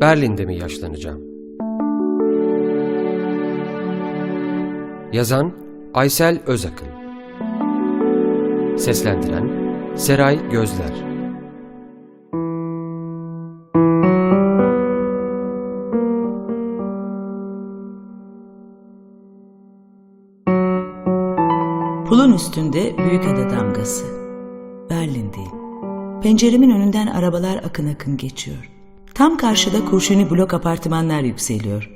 Berlin'de mi yaşlanacağım? Yazan Aysel Özakın Seslendiren Seray Gözler Pulun üstünde büyük ada damgası. Berlin'deyim. Penceremin önünden arabalar akın akın geçiyor. Tam karşıda kurşuni blok apartmanlar yükseliyor.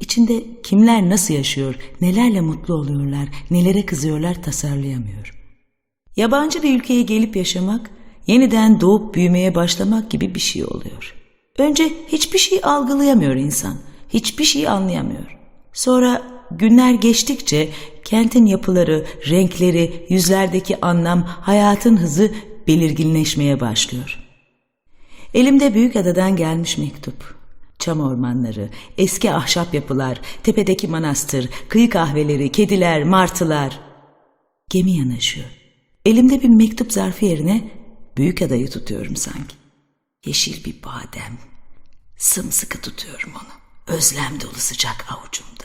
İçinde kimler nasıl yaşıyor, nelerle mutlu oluyorlar, nelere kızıyorlar tasarlayamıyorum. Yabancı bir ülkeye gelip yaşamak, yeniden doğup büyümeye başlamak gibi bir şey oluyor. Önce hiçbir şey algılayamıyor insan, hiçbir şey anlayamıyor. Sonra günler geçtikçe kentin yapıları, renkleri, yüzlerdeki anlam, hayatın hızı belirginleşmeye başlıyor. Elimde büyük adadan gelmiş mektup. Çam ormanları, eski ahşap yapılar, tepedeki manastır, kıyı kahveleri, kediler, martılar. Gemi yanaşıyor. Elimde bir mektup zarfı yerine büyük adayı tutuyorum sanki. Yeşil bir badem. Sımsıkı tutuyorum onu. Özlem dolu sıcak avucumda.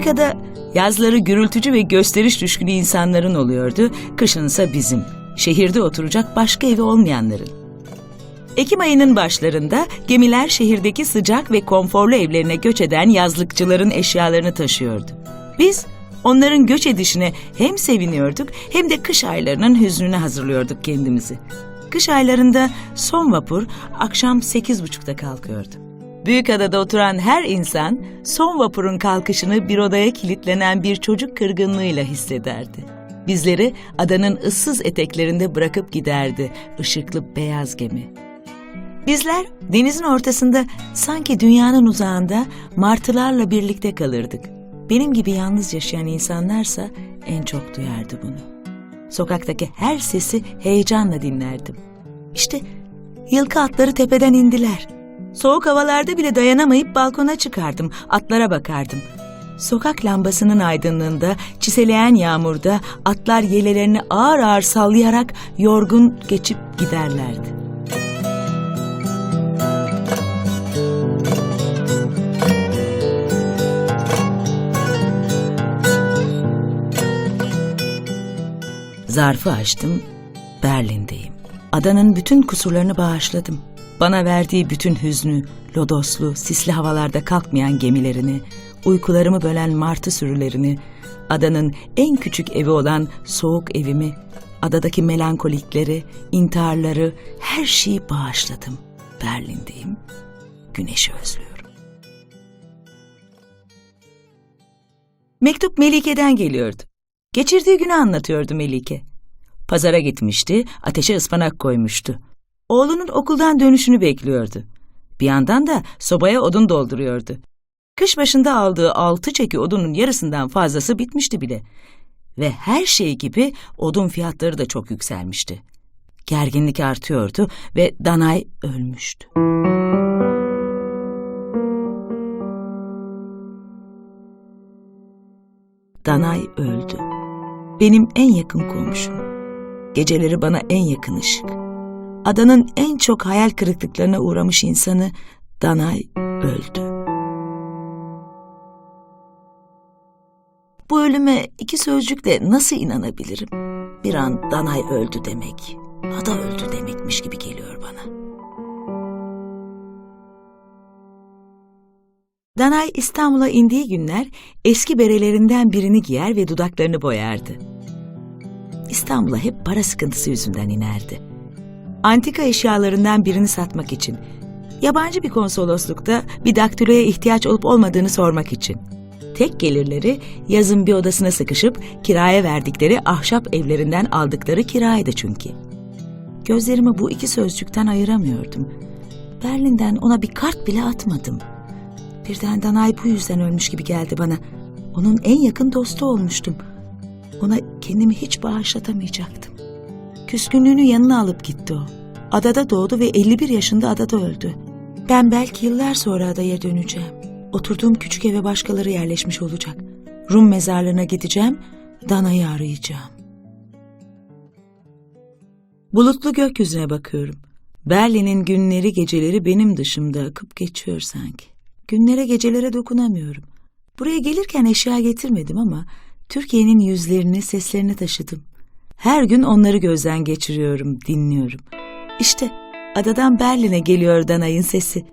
Büyükada yazları gürültücü ve gösteriş düşkünü insanların oluyordu, kışınsa bizim, şehirde oturacak başka evi olmayanların. Ekim ayının başlarında gemiler şehirdeki sıcak ve konforlu evlerine göç eden yazlıkçıların eşyalarını taşıyordu. Biz onların göç edişine hem seviniyorduk hem de kış aylarının hüznüne hazırlıyorduk kendimizi. Kış aylarında son vapur akşam sekiz buçukta kalkıyordu. Büyükada'da oturan her insan son vapurun kalkışını bir odaya kilitlenen bir çocuk kırgınlığıyla hissederdi. Bizleri adanın ıssız eteklerinde bırakıp giderdi ışıklı beyaz gemi. Bizler denizin ortasında sanki dünyanın uzağında martılarla birlikte kalırdık. Benim gibi yalnız yaşayan insanlarsa en çok duyardı bunu. Sokaktaki her sesi heyecanla dinlerdim. İşte yılkı atları tepeden indiler. Soğuk havalarda bile dayanamayıp balkona çıkardım, atlara bakardım. Sokak lambasının aydınlığında, çiseleyen yağmurda atlar yelelerini ağır ağır sallayarak yorgun geçip giderlerdi. Zarfı açtım, Berlin'deyim. Adanın bütün kusurlarını bağışladım. Bana verdiği bütün hüznü, lodoslu, sisli havalarda kalkmayan gemilerini, uykularımı bölen martı sürülerini, adanın en küçük evi olan soğuk evimi, adadaki melankolikleri, intiharları, her şeyi bağışladım. Berlin'deyim, güneşi özlüyorum. Mektup Melike'den geliyordu. Geçirdiği günü anlatıyordu Melike. Pazara gitmişti, ateşe ıspanak koymuştu. Oğlunun okuldan dönüşünü bekliyordu. Bir yandan da sobaya odun dolduruyordu. Kış başında aldığı altı çeki odunun yarısından fazlası bitmişti bile. Ve her şey gibi odun fiyatları da çok yükselmişti. Gerginlik artıyordu ve Danay ölmüştü. Danay öldü. Benim en yakın komşum. Geceleri bana en yakın ışık. Adanın en çok hayal kırıklıklarına uğramış insanı Danay öldü. Bu ölüme iki sözcükle nasıl inanabilirim? Bir an Danay öldü demek, ada öldü demekmiş gibi geliyor bana. Danay İstanbul'a indiği günler eski berelerinden birini giyer ve dudaklarını boyardı. İstanbul'a hep para sıkıntısı yüzünden inerdi. Antika eşyalarından birini satmak için, yabancı bir konsoloslukta bir daktiloya ihtiyaç olup olmadığını sormak için. Tek gelirleri yazın bir odasına sıkışıp kiraya verdikleri ahşap evlerinden aldıkları kiraydı çünkü. Gözlerimi bu iki sözcükten ayıramıyordum. Berlin'den ona bir kart bile atmadım. Birden Danay bu yüzden ölmüş gibi geldi bana. Onun en yakın dostu olmuştum. Ona kendimi hiç bağışlatamayacaktım. Küskünlüğünü yanına alıp gitti o. Adada doğdu ve 51 yaşında adada öldü. Ben belki yıllar sonra adaya döneceğim. Oturduğum küçük eve başkaları yerleşmiş olacak. Rum mezarlığına gideceğim, Dana'yı arayacağım. Bulutlu gökyüzüne bakıyorum. Berlin'in günleri geceleri benim dışımda akıp geçiyor sanki. Günlere gecelere dokunamıyorum. Buraya gelirken eşya getirmedim ama Türkiye'nin yüzlerini, seslerini taşıdım. Her gün onları gözden geçiriyorum, dinliyorum. İşte adadan Berlin'e geliyor Danay'ın sesi.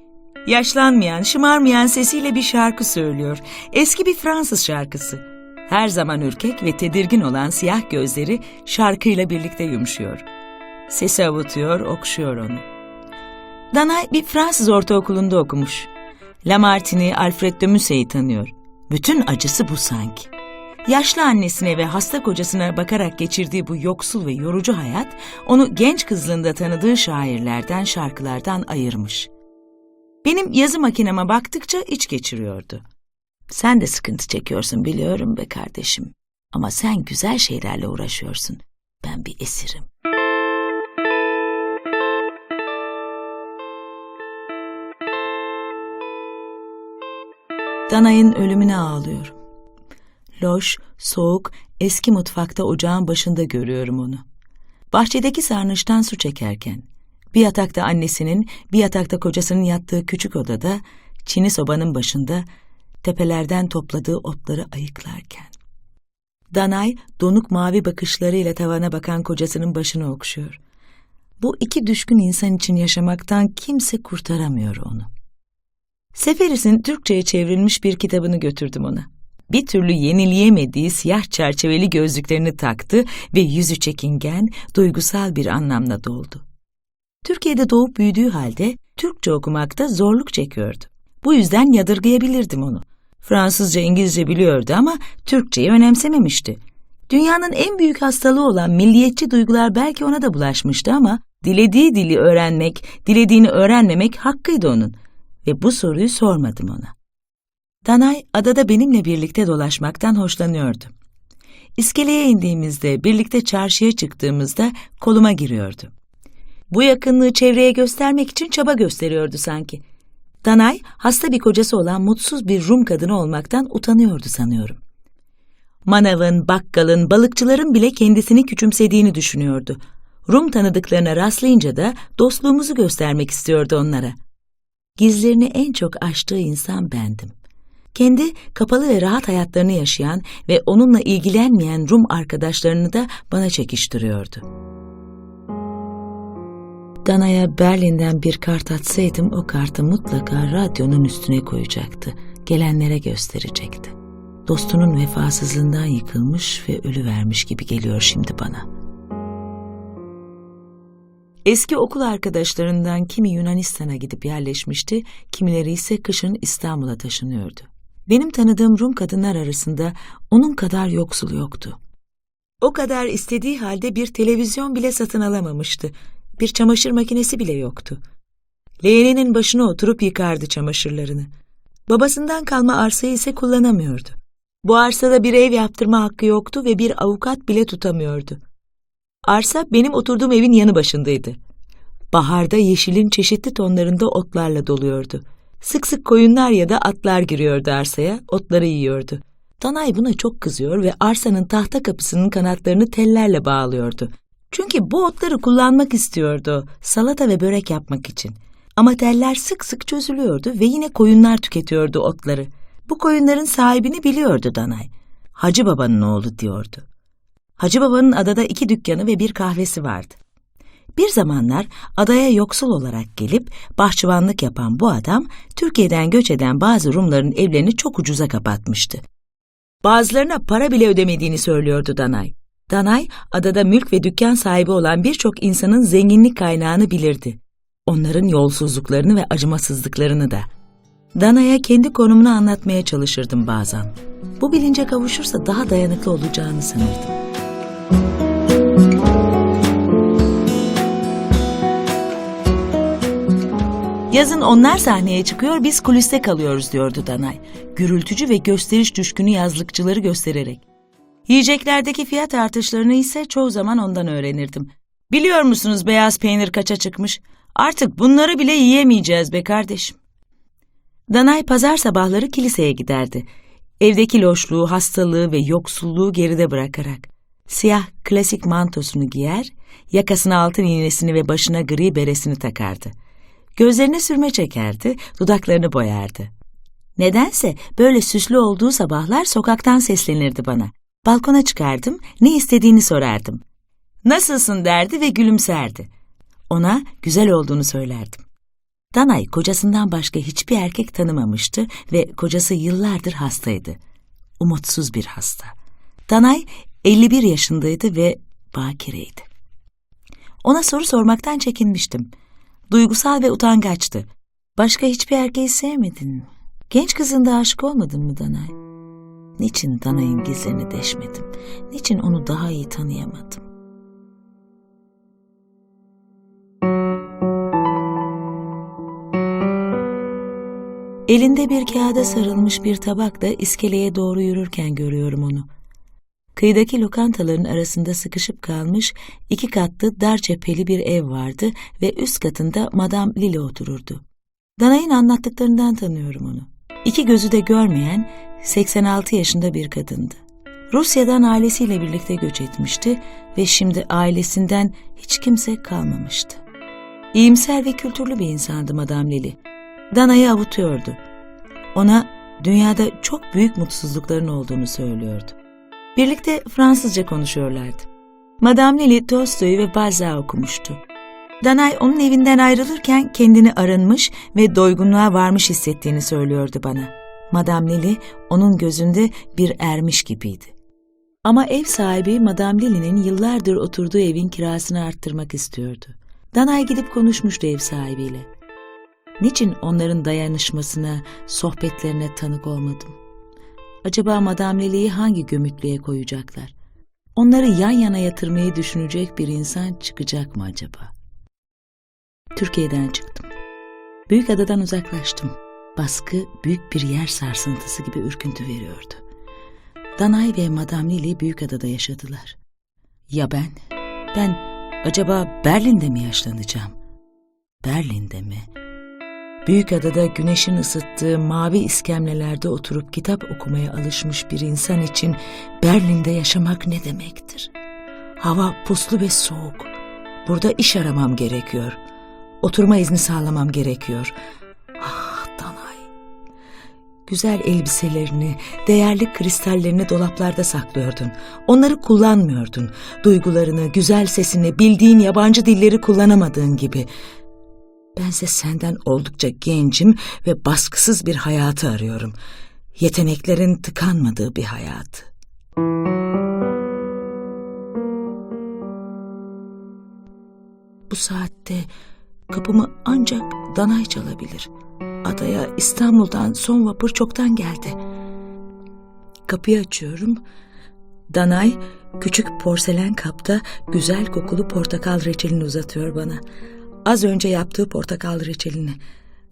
Yaşlanmayan, şımarmayan sesiyle bir şarkı söylüyor. Eski bir Fransız şarkısı. Her zaman ürkek ve tedirgin olan siyah gözleri şarkıyla birlikte yumuşuyor. Sesi avutuyor, okşuyor onu. Danay bir Fransız ortaokulunda okumuş. Lamartine'i, Alfred de Musset'i tanıyor. Bütün acısı bu sanki. Yaşlı annesine ve hasta kocasına bakarak geçirdiği bu yoksul ve yorucu hayat, onu genç kızlığında tanıdığı şairlerden, şarkılardan ayırmış. Benim yazı makineme baktıkça iç geçiriyordu. Sen de sıkıntı çekiyorsun biliyorum be kardeşim. Ama sen güzel şeylerle uğraşıyorsun. Ben bir esirim. Danay'ın ölümüne ağlıyorum. Loş, soğuk, eski mutfakta ocağın başında görüyorum onu. Bahçedeki sarnıçtan su çekerken, bir yatakta annesinin, bir yatakta kocasının yattığı küçük odada, çini sobanın başında, tepelerden topladığı otları ayıklarken. Danay, donuk mavi bakışlarıyla tavana bakan kocasının başını okşuyor. Bu iki düşkün insan için yaşamaktan kimse kurtaramıyor onu. Seferis'in Türkçe'ye çevrilmiş bir kitabını götürdüm ona. Bir türlü yenileyemediği siyah çerçeveli gözlüklerini taktı ve yüzü çekingen, duygusal bir anlamla doldu. Türkiye'de doğup büyüdüğü halde Türkçe okumakta zorluk çekiyordu. Bu yüzden yadırgayabilirdim onu. Fransızca, İngilizce biliyordu ama Türkçeyi önemsememişti. Dünyanın en büyük hastalığı olan milliyetçi duygular belki ona da bulaşmıştı ama dilediği dili öğrenmek, dilediğini öğrenmemek hakkıydı onun ve bu soruyu sormadım ona. Danay adada benimle birlikte dolaşmaktan hoşlanıyordu. İskeleye indiğimizde, birlikte çarşıya çıktığımızda koluma giriyordu. Bu yakınlığı çevreye göstermek için çaba gösteriyordu sanki. Danay, hasta bir kocası olan mutsuz bir Rum kadını olmaktan utanıyordu sanıyorum. Manavın, bakkalın, balıkçıların bile kendisini küçümsediğini düşünüyordu. Rum tanıdıklarına rastlayınca da dostluğumuzu göstermek istiyordu onlara. Gizlerini en çok aştığı insan bendim. Kendi kapalı ve rahat hayatlarını yaşayan ve onunla ilgilenmeyen Rum arkadaşlarını da bana çekiştiriyordu. Dana'ya Berlin'den bir kart atsaydım o kartı mutlaka radyonun üstüne koyacaktı. Gelenlere gösterecekti. Dostunun vefasızlığından yıkılmış ve ölü vermiş gibi geliyor şimdi bana. Eski okul arkadaşlarından kimi Yunanistan'a gidip yerleşmişti, kimileri ise kışın İstanbul'a taşınıyordu. Benim tanıdığım Rum kadınlar arasında onun kadar yoksul yoktu. O kadar istediği halde bir televizyon bile satın alamamıştı. Bir çamaşır makinesi bile yoktu. Leğeninin başına oturup yıkardı çamaşırlarını. Babasından kalma arsayı ise kullanamıyordu. Bu arsada bir ev yaptırma hakkı yoktu ve bir avukat bile tutamıyordu. Arsa benim oturduğum evin yanı başındaydı. Baharda yeşilin çeşitli tonlarında otlarla doluyordu. Sık sık koyunlar ya da atlar giriyordu arsaya, otları yiyordu. Danay buna çok kızıyor ve arsanın tahta kapısının kanatlarını tellerle bağlıyordu. Çünkü bu otları kullanmak istiyordu, salata ve börek yapmak için. Ama teller sık sık çözülüyordu ve yine koyunlar tüketiyordu otları. Bu koyunların sahibini biliyordu Danay. Hacı babanın oğlu diyordu. Hacı babanın adada iki dükkanı ve bir kahvesi vardı. Bir zamanlar adaya yoksul olarak gelip bahçıvanlık yapan bu adam, Türkiye'den göç eden bazı Rumların evlerini çok ucuza kapatmıştı. Bazılarına para bile ödemediğini söylüyordu Danay. Danay, adada mülk ve dükkan sahibi olan birçok insanın zenginlik kaynağını bilirdi. Onların yolsuzluklarını ve acımasızlıklarını da. Dana'ya kendi konumunu anlatmaya çalışırdım bazen. Bu bilince kavuşursa daha dayanıklı olacağını sanırdım. Yazın onlar sahneye çıkıyor, biz kuliste kalıyoruz diyordu Danay. Gürültücü ve gösteriş düşkünü yazlıkçıları göstererek. Yiyeceklerdeki fiyat artışlarını ise çoğu zaman ondan öğrenirdim. Biliyor musunuz beyaz peynir kaça çıkmış? Artık bunları bile yiyemeyeceğiz be kardeşim. Danay pazar sabahları kiliseye giderdi. Evdeki loşluğu, hastalığı ve yoksulluğu geride bırakarak. Siyah klasik mantosunu giyer, yakasına altın iğnesini ve başına gri beresini takardı. Gözlerine sürme çekerdi, dudaklarını boyardı. Nedense böyle süslü olduğu sabahlar sokaktan seslenirdi bana. Balkona çıkardım, ne istediğini sorardım. Nasılsın derdi ve gülümserdi. Ona güzel olduğunu söylerdim. Danay kocasından başka hiçbir erkek tanımamıştı ve kocası yıllardır hastaydı. Umutsuz bir hasta. Danay 51 yaşındaydı ve bakireydi. Ona soru sormaktan çekinmiştim. Duygusal ve utangaçtı. Başka hiçbir erkeği sevmedin mi? Genç kızında aşık olmadın mı Danay? Niçin Danay'ın gizlerini deşmedim? Niçin onu daha iyi tanıyamadım? Elinde bir kağıda sarılmış bir tabakla iskeleye doğru yürürken görüyorum onu. Kıyıdaki lokantaların arasında sıkışıp kalmış iki katlı dar cepheli bir ev vardı ve üst katında Madame Lily otururdu. Danay'ın anlattıklarından tanıyorum onu. İki gözü de görmeyen 86 yaşında bir kadındı. Rusya'dan ailesiyle birlikte göç etmişti ve şimdi ailesinden hiç kimse kalmamıştı. İyimser ve kültürlü bir insandı Madame Lily. Dana'yı avutuyordu. Ona dünyada çok büyük mutsuzlukların olduğunu söylüyordu. Birlikte Fransızca konuşuyorlardı. Madame Lily Tolstoy ve Balzac okumuştu. Danay onun evinden ayrılırken kendini arınmış ve doygunluğa varmış hissettiğini söylüyordu bana. Madame Lily onun gözünde bir ermiş gibiydi. Ama ev sahibi Madame Lily'nin yıllardır oturduğu evin kirasını arttırmak istiyordu. Danay gidip konuşmuştu ev sahibiyle. Niçin onların dayanışmasına, sohbetlerine tanık olmadım? Acaba Madame Lily'yi hangi gömütlüğe koyacaklar? Onları yan yana yatırmayı düşünecek bir insan çıkacak mı acaba? Türkiye'den çıktım. Büyük adadan uzaklaştım. Baskı büyük bir yer sarsıntısı gibi ürküntü veriyordu. Danay ve Madame Lily büyük adada yaşadılar. Ya ben? Ben acaba Berlin'de mi yaşlanacağım? Berlin'de mi? Büyük adada güneşin ısıttığı mavi iskemlelerde oturup kitap okumaya alışmış bir insan için Berlin'de yaşamak ne demektir? Hava puslu ve soğuk. Burada iş aramam gerekiyor. Oturma izni sağlamam gerekiyor. Ah Danay. Güzel elbiselerini, değerli kristallerini dolaplarda saklıyordun. Onları kullanmıyordun. Duygularını, güzel sesini, bildiğin yabancı dilleri kullanamadığın gibi. Bense senden oldukça gencim ve baskısız bir hayatı arıyorum. Yeteneklerin tıkanmadığı bir hayatı. Bu saatte kapımı ancak Danay çalabilir. Adaya İstanbul'dan son vapur çoktan geldi. Kapıyı açıyorum. Danay küçük porselen kapta güzel kokulu portakal reçelini uzatıyor bana. Az önce yaptığı portakal reçelini.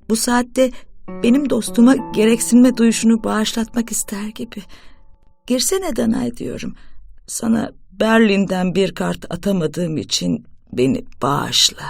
Bu saatte benim dostuma gereksinme duyuşunu bağışlatmak ister gibi. Girsene Danay diyorum. Sana Berlin'den bir kart atamadığım için beni bağışla.